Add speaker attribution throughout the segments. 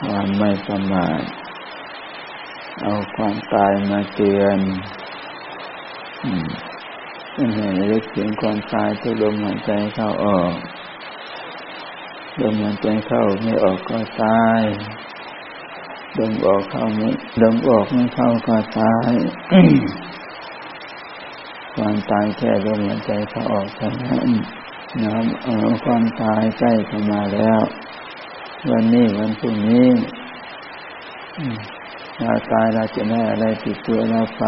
Speaker 1: ความไม่ประมาทเอาความตายมาเตือนอืมให้รึกถึงความตายทุกลมหายใจเข้าออกลมหายใจเข้าไม่ออกก็ตายลมออกเข้าไม่ลมออกไม่เข้าก็ตายความตายแค่ลมหายใจเข้าออกเท่านั้นน้ำเอาความตายใกล้เข้ามาแล้ว วันนี้วันพรุ่งนี้เราตายเราจะได้อะไรติดตัวเราไป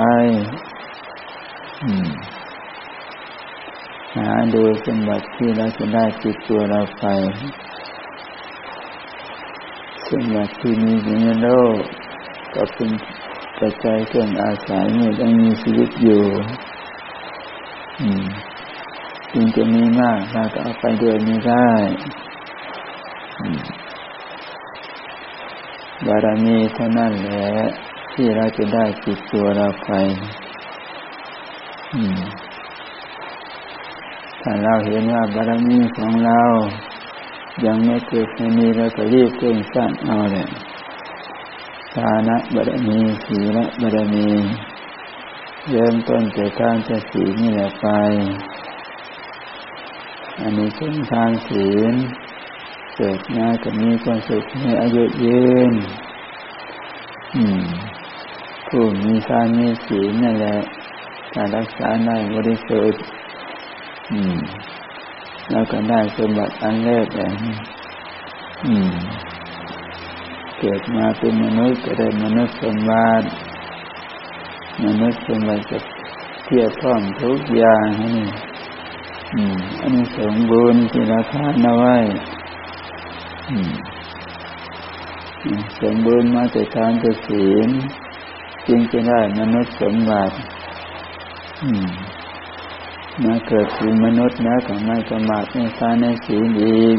Speaker 1: หาดูสมบัติที่เราจะได้ติดตัวเราไปสมบัติที่มีอยู่ในโลกก็เป็นปัจจัยเครื่องอาศัยเมื่อยังมีชีวิตอยู่จึงจะมีมากเราก็เอาไปด้วยไม่ได้ บารมีเท่านั้นแหละที่เราจะได้จิตตัวเราไปถ้าเราเห็นว่าบารมีของเรา ยังไม่เกิดไม่มีเราก็รีบเร่งสร้างเอาเลยทานะบารมีศีลบารมี เริ่มต้นจากทานจะศีลนี่แหละไปอันนี้เป็นทานศีล เกิดมาก็มีความสุขมีอายุยืนผู้มีทานมีศีลนั่นแหละการรักษาได้บริสุทธิ์แล้วก็ได้สมบัติอันเลิศแหละเกิดมาเป็นมนุษย์ก็ได้มนุษย์สมบัติมนุษย์สมบัติจะเทียบพร้อมทุกอย่างนี่อันนี้สมบูรณ์ที่เราทานเอาไว้ สมบูรณ์มาแต่ทานแต่ศีลจึงจะได้มนุษย์สมบัติมาเกิดเป็นมนุษย์แล้วก็ไม่ประมาทในทานในศีลอีก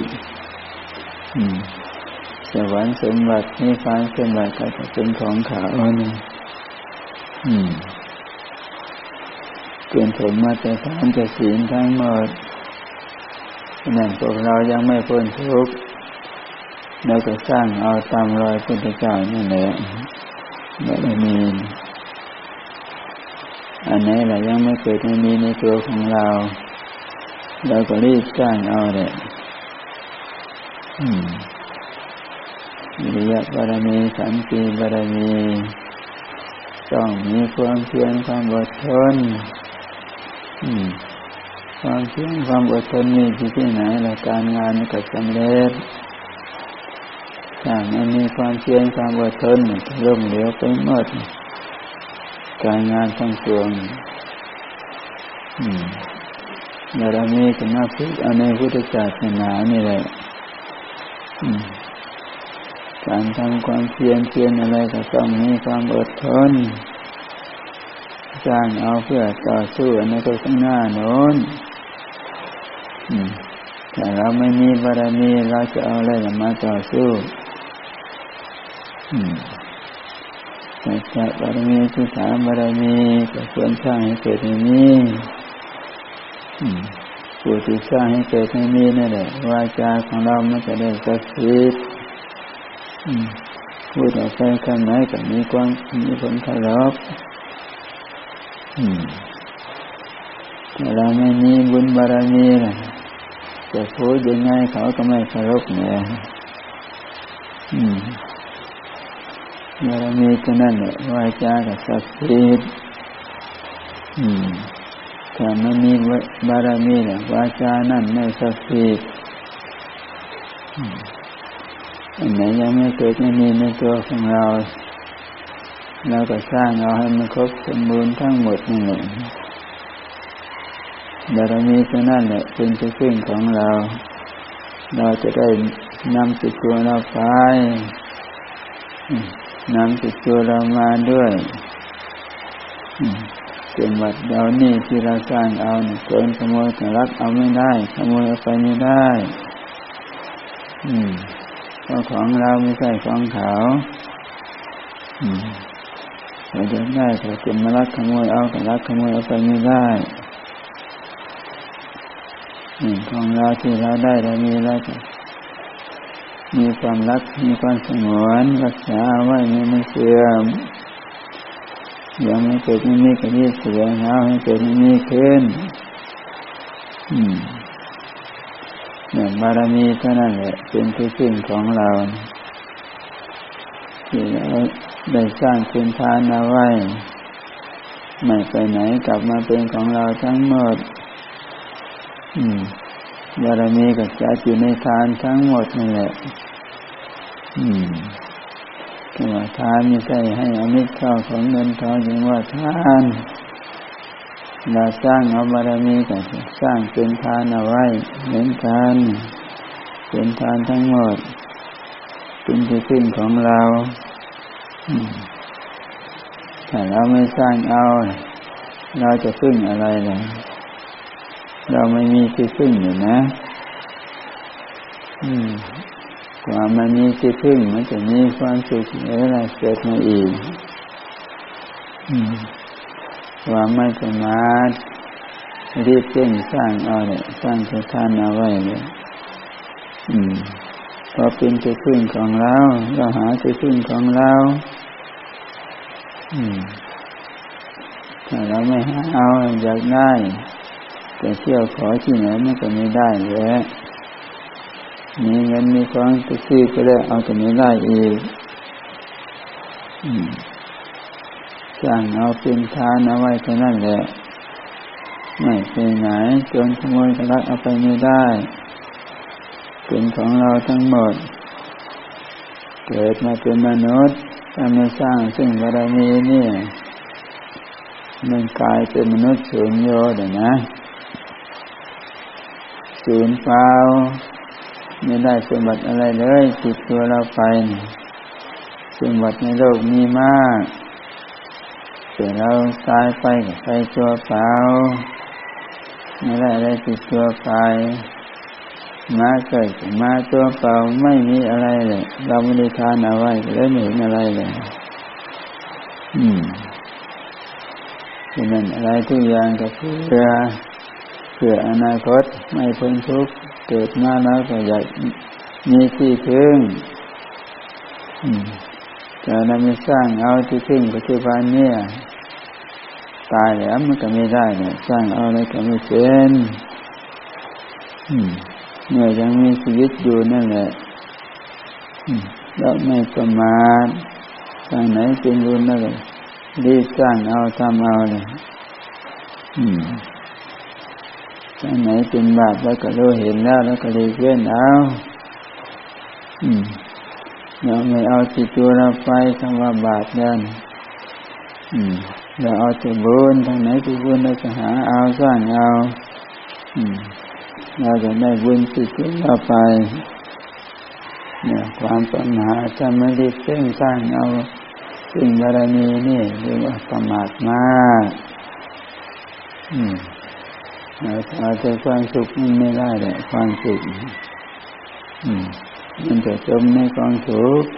Speaker 1: สวรรค์สมบัตินิพพานสมบัติก็จะเป็นของเขาเนี่ยเกินผมมาแต่ทานแต่ศีลทั้งหมดนั่นพวกเรายังไม่พ้นทุกข์ เราก็สร้างเอาตามรอยพุทธเจ้านี่แหละบารมีอันไหนแหละยังไม่เกิดไม่มีในตัวของเรา เราก็รีบสร้างเอาเลยวิริยะบารมีสันติบารมีต้องมีความเพียรความอดทนความเพียรความอดทนมีที่ที่ไหนละการงานก็สำเร็จ ความเพียรความอดทนล่มเหลวไปหมดการงานทั้งปวงบารมีก็น่าพึกเอาในพุทธศาสนานี่แหละการทำความเพียรเพียรอะไรก็ต้องมีความอดทนสร้างเอาเพื่อต่อสู้ในตัวข้างหน้าโน้นแต่เราไม่มีบารมีเราจะเอาอะไรมาต่อสู้ สัจจะบารมีทุสาบารมีก็ควรสร้างให้เกิดในนี้ผู้ที่สร้างให้เกิดในนี้นั่นแหละวาจาของเรามันจะได้ศักดิ์สิทธิ์พูดออกไปคำไหนก็มีความมีผลเคารพแต่เราไม่มีบุญบารมีล่ะจะพูดยังไงเขาก็ไม่เคารพเนี่ย บารมีก็นั่นแหละวาจากับศักดิ์สิทธิ์ถ้าไม่มีบารมีเนี่ยวาจานั่นไม่ศักดิ์สิทธิ์อันไหนยังไม่เกิดไม่มีในตัวของเรา เราก็สร้างเอาให้มันครบสมบูรณ์ทั้งหมดนี่แหละบารมีก็นั่นแหละเป็นที่พึ่งของเรา เราจะได้นำสิตัวเราไป นำสิตัวเรามาด้วยเกิดบัดเรานี่ที่เราสร้างเอาเนี่ยเกินขโมยแต่รักเอาไม่ได้ขโมยเอาไปไม่ได้ อืมเพราะของเราไม่ใช่ของเขาอืมเราจะได้แต่จะมารักขโมยเอาแต่รักขโมยเอาไปไม่ได้ของเราที่เราได้เรามีแล้ว มีความรัก มีความสงวนรักษาไว้ไม่ไม่เสื่อมยังไม่เกิดไม่มีก็ยิ่งเสื่อมเอาให้เกิดไม่มีขึ้นอืมเนี่ยบารมีเท่านั้นแหละ เป็นที่พึ่งของเราที่เราได้สร้างคุณทานเอาไว้ ไม่ไปไหนกลับมาเป็นของเราทั้งหมด อืม บารมีกับจะอยู่ในทานทั้งหมดนั่แหละอืมว่าทานไม่ใช่ให้อมิตรเข้าของเงินทองอย่างว่าทานเราสร้างเอาบารมีกับสร้างเป็นทานเอาไว้เหมือนกันเป็นทานทั้งหมดเป็นที่พึ่งของเราถ้าเราไม่สร้างเอา เราจะพึ่งอะไรล่ะ เราไม่มีที่พึ่งอยู่นะ อืมกว่ามันมีที่พึ่งมันจะมีความสุขอะไรเกิดมาอีกอืมความไม่ประมาทรีบเร่งสร้างเอาเนี่ยสร้างสถานเอาไว้เลยอืมพอเป็นที่พึ่งของเราเราหาที่พึ่งของเราถ้าเราไม่หาเอาอยากได้ แต่เที่ยวขอที่ไหนมันก็ไม่ได้แล้วมีเงินมีของจะซื้อก็ได้เอาแต่ไม่ได้อีกสร้างเอาเป็นทานเอาไว้เท่านั้นแหละไม่ไปไหนจนขโมยกระลักเอาไปไม่ได้เป็นของเราทั้งหมด เกิดมาเป็นมนุษย์ถ้าไม่สร้างซึ่งบารมีนี่มันกลายเป็นมนุษย์สูญโยเดี๋ยนะ สูญเปล่าไม่ได้สมบัติอะไรเลยติดตัวเราไป สมบัติในโลกมีมากแต่เราตายไปไปตัวเปล่าไม่ได้อะไรติดตัวไปมาเกิดมาตัวเปล่าไม่มีอะไรเลยเราไม่ได้ทานเอาไว้เลยไม่เห็นอะไรเลย อืมฉะนั้นอะไรทุกอย่างก็เพื่อ เพื่ออนาคตไม่พ้นทุกข์เกิดมาแล้วก็อยากมีที่พึ่งแต่เราไม่สร้างเอาที่พึ่งปัจจุบันเนี่ย ตายแล้วมันก็ไม่ได้เนี่ยสร้างเอาอะไรก็ไม่เป็นเมื่อยังมีชีวิตอยู่นั่นแหละแล้วไม่ประมาททางไหนเป็นบุญนั่นเลยรีบสร้างเอาทำเอาเลย ทาไหนเป็นบาปแล้วก็รู้เห็นแล้วแล้วก็รีบเว้นเอาเราไม่เอาจิตตัวเราไปคำว่าบาปนั่นเราเอาแต่บุญทางไหนเป็นบุญเราจะหาเอาสร้างเอาเราจะได้บุญจิตเราไปเนี่ยความปัญหาจะไม่รีบเร่งสร้างเอาสิ่งบารมีนี่เรียกว่าประมาทมาก อืม อาแต่ความสุขมันไม่ได้เลยความสุขมันจะจมในความทุกข์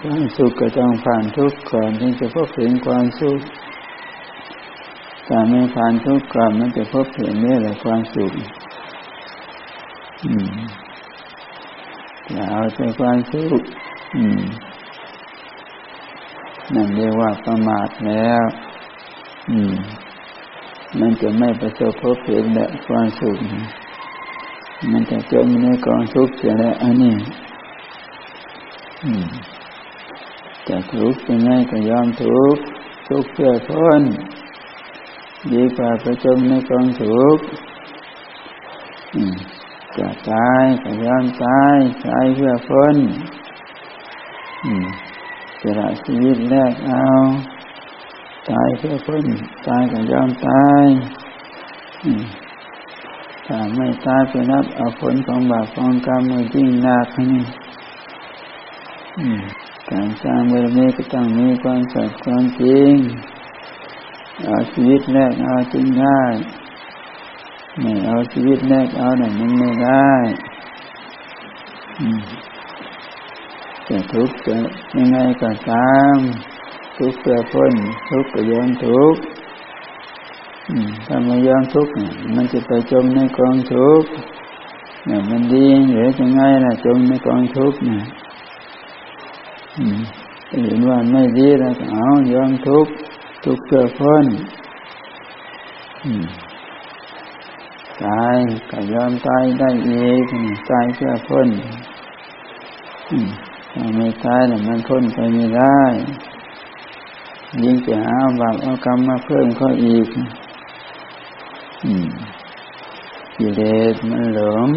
Speaker 1: ความสุขก็ต้องผ่านทุกข์ก่อนที่จะพบเห็นความสุขถ้าไม่ผ่านทุกข์ก่อนมันจะพบเห็นนี่แหละความสุขอย่าเอาแต่ความสุขนั่นเรียกว่าประมาทแล้ว อืม มันจะไม่ประสบพบเห็นและความสุข มันจะจมในกองทุกข์เสียแล้วอันนี้จะทุกข์ยังไงก็ยอมทุกข์ทุกข์เพื่อพ้นดีกว่าไปจมในกองทุกข์จะตายก็ยอมตายตายเพื่อพ้นจะละชีวิตแรกเอา ตายเพื่อพ้นตายก็ยอมตายถ้าไม่ตายไปนับเอาผลของบาปของกรรมมายิ่งหนักนี่การสร้างบารมีก็ต้องมีความสัตย์ความจริงเอาชีวิตแรกเอาจริงได้ไม่เอาชีวิตแรกเอาเนี่ยมันไม่ได้จะทุกข์จะยังไงก็ตาม ทุกข์เพื่อพ้นทุกข์ก็ยอมทุกข์ถ้าไม่ยอมทุกข์มันจะไปจมในกองทุกข์เนี่ยมันดีหรือจะไงล่ะจมในกองทุกข์นี่ยเห็นว่าไม่ดีแล้วเอายอมทุกข์ทุกข์เพื่อพ้นตายก็ยอมตายได้อีกตายเพื่อพ้นถ้าไม่ตายเนี่ยมันพ้นไปไม่ได้ ยิ่งจะหาบาปเอากรรมมาเพิ่มเข้าอีกกิเลสมันหลง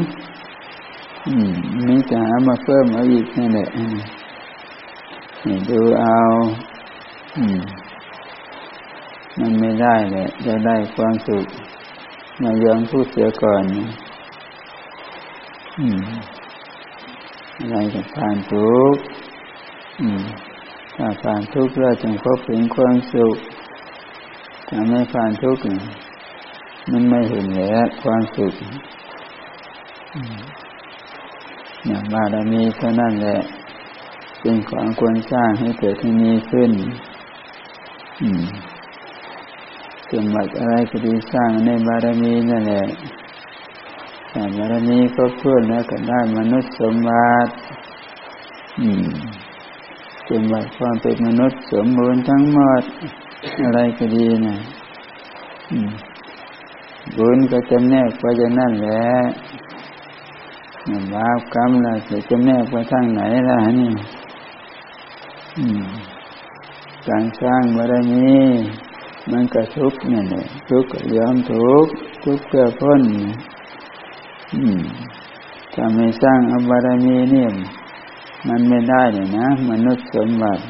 Speaker 1: นี่จะหามาเพิ่มเอาอีกนั่นแหละดูเอามันไม่ได้แหละจะได้ความสุขมายอมพูดเสียก่อนอะไรจะผ่านทุกข์ ผ่านทุกข์แล้วจึงพบถึงความสุขถ้าไม่ผ่านทุกข์มันไม่เห็นแล้วความสุขอย่างบารมีเท่านั้นแหละเป็นของควรสร้างให้เกิดที่มีขึ้นสมบัติอะไรก็ดีสร้างในบารมีนั่นแหละแต่บารมีก็เพื่อนแล้วก็ได้มนุษย์สมบัติ อืม สมบัติความเป็นมนุษย์สมบูรณ์ทั้งหมด อะไรก็ดีนะบุญก็จำแนกไปจะนั่นแหละบาปกรรมล่ะจะจำแนกไปทางไหนล่ะนี่การสร้างบารมีมันก็ทุกข์นี่แหละทุกข์ยอมทุกข์ทุกข์เพื่อพ้นถ้าไม่สร้างอบารมีเนี่ย มันไม่ได้เลยนะ มนุษย์สมบัติ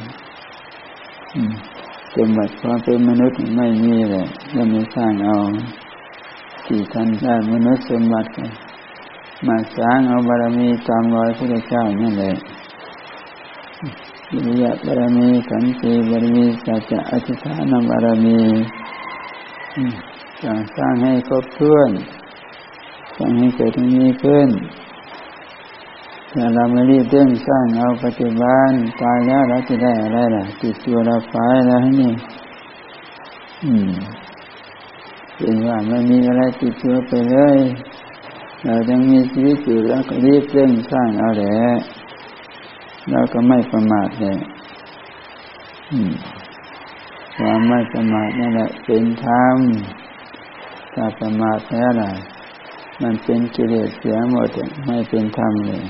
Speaker 1: สมบัติความเป็นมนุษย์ไม่มีเลยแล้วไม่สร้างเอาที่ท่านได้มนุษย์สมบัติมาสร้างเอาบารมีตามรอยพระเจ้านั่นแหละวิริยะบารมีขันติบารมีสัจจะอธิษฐานบารมีสร้างให้ครบถ้วนสร้างให้เกิดที่นี้ขึ้น เราไม่รีบเร่งสร้างเอาปัจจุบันตายแล้วเราจะได้อะไรล่ะติดตัวเราไปแล้วนี่อืมเป็นว่าไม่มีอะไรติดตัวไปเลย เรายังมีชีวิตอยู่แล้วก็รีบเร่งสร้างเอาแหละแล้วก็ไม่ประมาทเลยความไม่ประมาทนั่นแหละเป็นธรรมถ้าประมาทแล้วล่ะมันเป็นกิเลสเสียหมดไม่เป็นธรรมเลย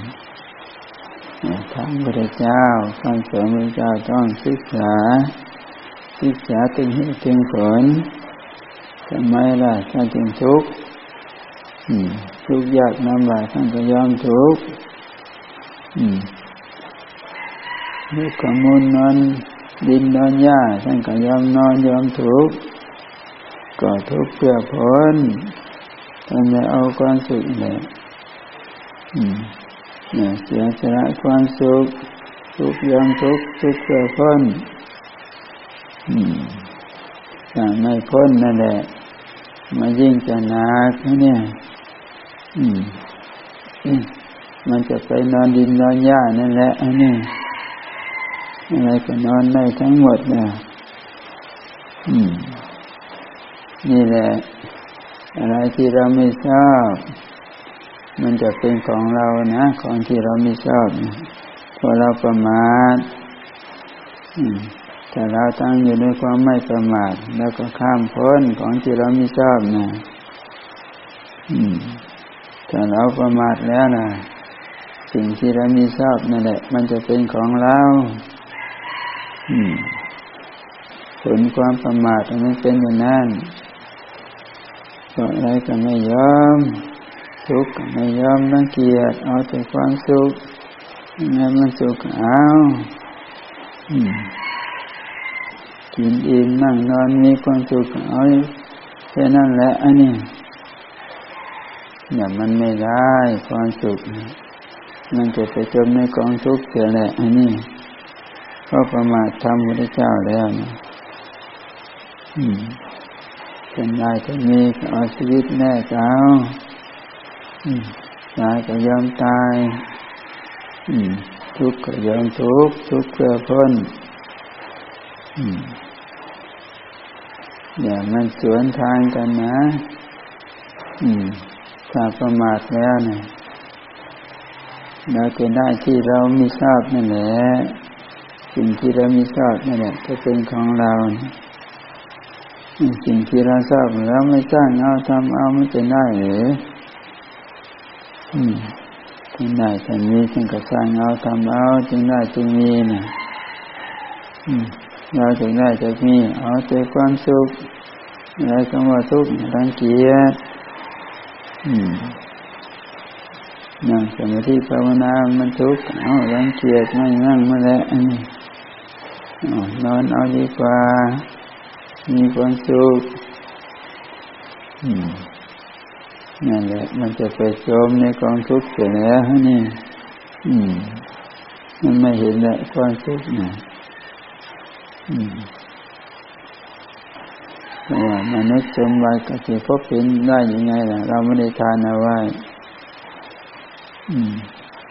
Speaker 1: ทางพระเจ้าคำสอนพระเจ้าต้องศึกษา ศึกษาถึงเหตุถึงผลทำไมล่ะท่านจึงทุกข์ทุกข์ยากลำบากท่านก็ยอมทุกข์ลูกขมูลนอนดินนอนหญ้าท่านก็ยอมนอนยอมทุกข์ก็ทุกข์เพื่อผลท่านจะเอาความสุขเนี่ย เนี่ยเสียสละความสุขทุกยอมทุกทุกข์เพื่อพ้นถ้าไม่พ้นนั่นแหละมายิ่งจะหนักเนี่ยมันจะไปนอนดินนอนหญ้านั่นแหละอันนี้อะไรก็นอนได้ทั้งหมดนะนี่แหละ อะไรที่เราไม่ชอบ มันจะเป็นของเรานะ ของที่เราไม่ชอบเพราะเราประมาทแต่เราตั้งอยู่ด้วยความไม่ประมาทแล้วก็ข้ามพ้นของที่เราไม่ชอบนะถ้าเราประมาทแล้วนะสิ่งที่เราไม่ชอบนั่นแหละ มันจะเป็นของเราผลความประมาทมันเป็นอย่างนั้นก็อะไรก็ไม่ยอม ทุกข์ไม่ยอมรังเกียจเอาแต่ความสุขยังไงมันสุขเอากินอิ่มนั่งนอนมีความสุขเอาแค่นั้นแหละอันนี้อย่ามันไม่ได้ความสุขมันจะไปจมในกองทุกข์เสียแหละอันนี้ก็ประมาททำพระเจ้าแล้วนะเป็นได้ก็มีเอาชีวิตแน่เจ้า ตายก็ยอมตายทุกข์ก็ยอมทุกข์ทุกข์เพื่อพ้นอย่ามันสวนทางกันนะถ้าประมาทแล้วเนี่ยเราจะได้ที่เรามีชอบนั่นแหละสิ่งที่เรามีชอบนั่นแหละจะเป็นของเราสิ่งที่เราชอบเราไม่สร้างเอาทำเอาไม่จะได้หรือ อืมจึงได้จึงมีจึงก็สร้างเอาทำเอาจึงได้จึงมีนะเราจึงได้จะมีเอาแต่ความสุขอะไรก็ว่าทุกข์รังเกียจนั่งสมาธิภาวนา มันทุกข์เอารังเกียจไม่นั่งมาแล้วนนี้นอนเอาดีกว่า มีความสุข นั่นแหละ มันจะไปจมในกองทุกข์เสียแล้วนี่อืม มันไม่เห็นแหละความทุกข์นะอืมว่ามนุษย์สมบัติก็จะพบเห็นได้ยังไงล่ะ เราไม่ได้ทานเอาไว้อืม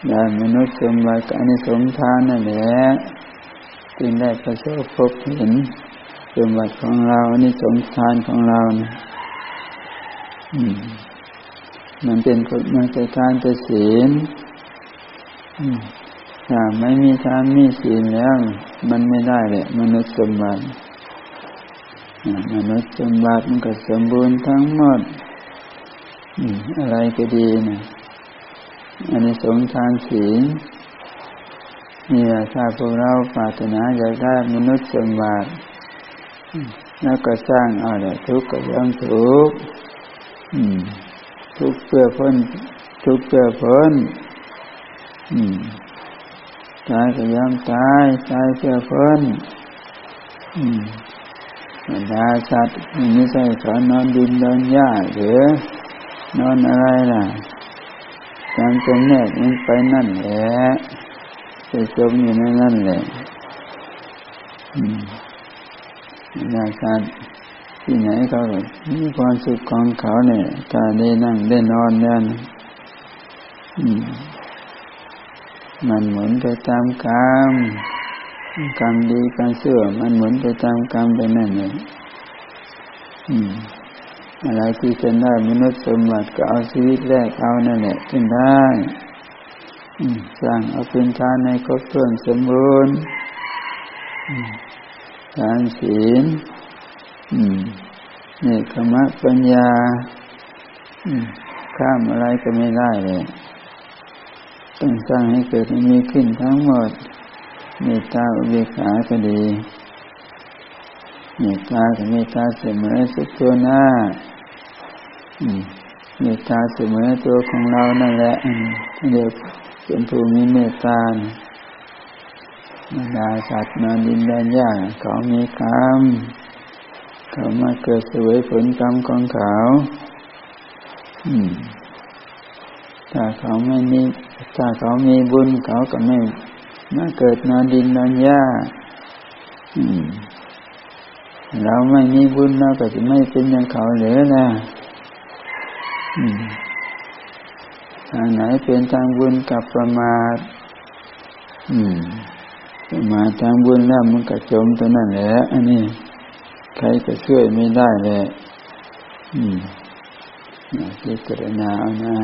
Speaker 1: ได้มนุษย์สมบัติก็อันนี้สมทานนั่นแหละจึงได้ประสบพบเห็นสมบัติของเราอันนี้สมทานของเรานะอืม มันเป็นมันเป็นการจะศีลถ้าไม่มีทานมีศีลแล้ว มันไม่ได้เลยมนุษย์สมบัติมนุษย์สมบัติมันก็สมบูรณ์ทั้งหมดอะไรก็ดีนะอันนี้สงทานศีลนี่แหละถ้าพวกเราปรารถนาอยากได้มนุษย์สมบัติแล้วก็สร้างเอาแหละทุกข์ก็ย่อมทุกข์ ทุกข์เพื่อพ้นทุกข์เพื่อพ้นตายก็ยอมตายตายเพื่อพ้นบรรดาสัตว์ไม่ใช่เขานอนดินนอนหญ้าหรือนอนอะไรล่ะการจมแนกมันไปนั่นแหละจะจมอยู่ในนั่นแหละนาการ ที่ไหนเขามีความสุขของเขาเนี่ยถ้าได้นั่งได้นอนเนี่ยมันหมุนไปตามกรรมกรรมดีกรรมเสื่อมันหมุนไปตามกรรมไปนั่นเองอะไรที่จะได้มนุษย์สมบัติก็เอาชีวิตแรกเอานั่นแหละจึงได้สร้างเอาเป็นทานในครบถ้วนสมบูรณ์ทานศีล นี่ขมะปัญญาข้ามอะไรก็ไม่ได้เลยต้องสร้างให้เกิดมีขึ้นทั้งหมดเมตตาอุเบกขาก็ดีเมตตากับเมตตาเสมอสุดตัวหน้าเมตตาเสมอตัวของเรานั่นแหละเรียกเป็นผู้มีเมตตาบรรดาสัตว์นอนดินแดนยากเขามีกรรม เขามาเกิดสวยผลกรรมของเขาถ้าเขาไม่มีถ้าเขามีบุญเขาก็ไม่มาเกิดนอนดินนอนหญ้าเราไม่มีบุญเราก็จะไม่เป็นอย่างเขาเหลือนะทางไหนเป็นทางบุญกับประมาทประมาททางบุญแล้วมันก็จมตัวนั่นแหละอันนี้ ครก็ช่วยไม่ได้เลยอืมพิจารณาเอานะ